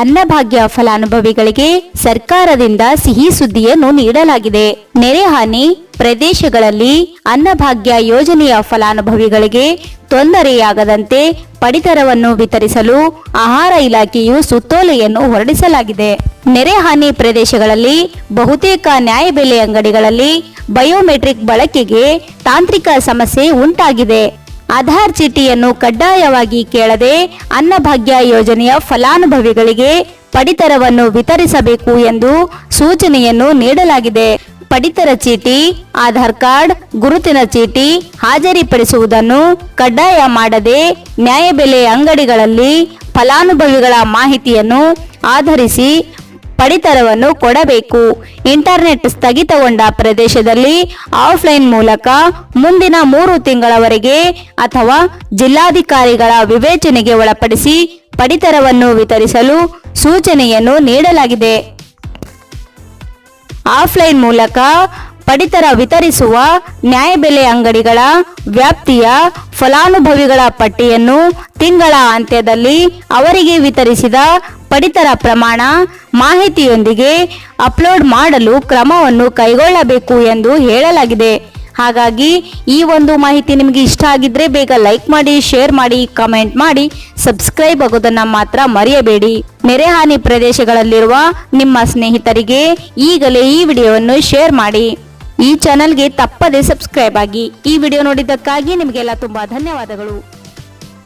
ಅನ್ನಭಾಗ್ಯ ಫಲಾನುಭವಿಗಳಿಗೆ ಸರ್ಕಾರದಿಂದ ಸಿಹಿ ಸುದ್ದಿಯನ್ನು ನೀಡಲಾಗಿದೆ. ನೆರೆಹಾನಿ ಪ್ರದೇಶಗಳಲ್ಲಿ ಅನ್ನಭಾಗ್ಯ ಯೋಜನೆಯ ಫಲಾನುಭವಿಗಳಿಗೆ ತೊಂದರೆಯಾಗದಂತೆ ಪಡಿತರವನ್ನು ವಿತರಿಸಲು ಆಹಾರ ಇಲಾಖೆಯು ಸುತ್ತೋಲೆಯನ್ನು ಹೊರಡಿಸಲಾಗಿದೆ. ನೆರೆಹಾನಿ ಪ್ರದೇಶಗಳಲ್ಲಿ ಬಹುತೇಕ ನ್ಯಾಯಬೆಲೆ ಅಂಗಡಿಗಳಲ್ಲಿ ಬಯೋಮೆಟ್ರಿಕ್ ಬಳಕೆಗೆ ತಾಂತ್ರಿಕ ಸಮಸ್ಯೆ ಉಂಟಾಗಿದೆ. ಆಧಾರ್ ಚೀಟಿಯನ್ನು ಕಡ್ಡಾಯವಾಗಿ ಕೇಳದೆ ಅನ್ನಭಾಗ್ಯ ಯೋಜನೆಯ ಫಲಾನುಭವಿಗಳಿಗೆ ಪಡಿತರವನ್ನು ವಿತರಿಸಬೇಕು ಎಂದು ಸೂಚನೆಯನ್ನು ನೀಡಲಾಗಿದೆ. ಪಡಿತರ ಚೀಟಿ, ಆಧಾರ್ ಕಾರ್ಡ್, ಗುರುತಿನ ಚೀಟಿ ಹಾಜರಿಪಡಿಸುವುದನ್ನು ಕಡ್ಡಾಯ ಮಾಡದೆ ನ್ಯಾಯಬೆಲೆ ಅಂಗಡಿಗಳಲ್ಲಿ ಫಲಾನುಭವಿಗಳ ಮಾಹಿತಿಯನ್ನು ಆಧರಿಸಿ ಪಡಿತರವನ್ನು ಕೊಡಬೇಕು. ಇಂಟರ್ನೆಟ್ ಸ್ಥಗಿತಗೊಂಡ ಪ್ರದೇಶದಲ್ಲಿ ಆಫ್ಲೈನ್ ಮೂಲಕ ಮುಂದಿನ ಮೂರು ತಿಂಗಳವರೆಗೆ ಅಥವಾ ಜಿಲ್ಲಾಧಿಕಾರಿಗಳ ವಿವೇಚನೆಗೆ ಒಳಪಡಿಸಿ ಪಡಿತರವನ್ನು ವಿತರಿಸಲು ಸೂಚನೆಯನ್ನು ನೀಡಲಾಗಿದೆ. ಆಫ್ಲೈನ್ ಮೂಲಕ ಪಡಿತರ ವಿತರಿಸುವ ನ್ಯಾಯಬೆಲೆ ಅಂಗಡಿಗಳ ವ್ಯಾಪ್ತಿಯ ಫಲಾನುಭವಿಗಳ ಪಟ್ಟಿಯನ್ನು ತಿಂಗಳ ಅಂತ್ಯದಲ್ಲಿ ಅವರಿಗೆ ವಿತರಿಸಿದ ಪಡಿತರ ಪ್ರಮಾಣ ಮಾಹಿತಿಯೊಂದಿಗೆ ಅಪ್ಲೋಡ್ ಮಾಡಲು ಕ್ರಮವನ್ನು ಕೈಗೊಳ್ಳಬೇಕು ಎಂದು ಹೇಳಲಾಗಿದೆ. ಹಾಗಾಗಿ ಈ ಒಂದು ಮಾಹಿತಿ ನಿಮಗೆ ಇಷ್ಟ ಆಗಿದ್ರೆ ಬೇಗ ಲೈಕ್ ಮಾಡಿ, ಶೇರ್ ಮಾಡಿ, ಕಮೆಂಟ್ ಮಾಡಿ, ಸಬ್ಸ್ಕ್ರೈಬ್ ಆಗೋದನ್ನ ಮಾತ್ರ ಮರೆಯಬೇಡಿ. ನೆರೆಹಾನಿ ಪ್ರದೇಶಗಳಲ್ಲಿರುವ ನಿಮ್ಮ ಸ್ನೇಹಿತರಿಗೆ ಈಗಲೇ ಈ ವಿಡಿಯೋವನ್ನು ಶೇರ್ ಮಾಡಿ. ಈ ಚಾನಲ್ಗೆ ತಪ್ಪದೆ ಸಬ್ಸ್ಕ್ರೈಬ್ ಆಗಿ ಈ ವಿಡಿಯೋ ನೋಡಿದ್ದಕ್ಕಾಗಿ ನಿಮಗೆಲ್ಲ ತುಂಬಾ ಧನ್ಯವಾದಗಳು.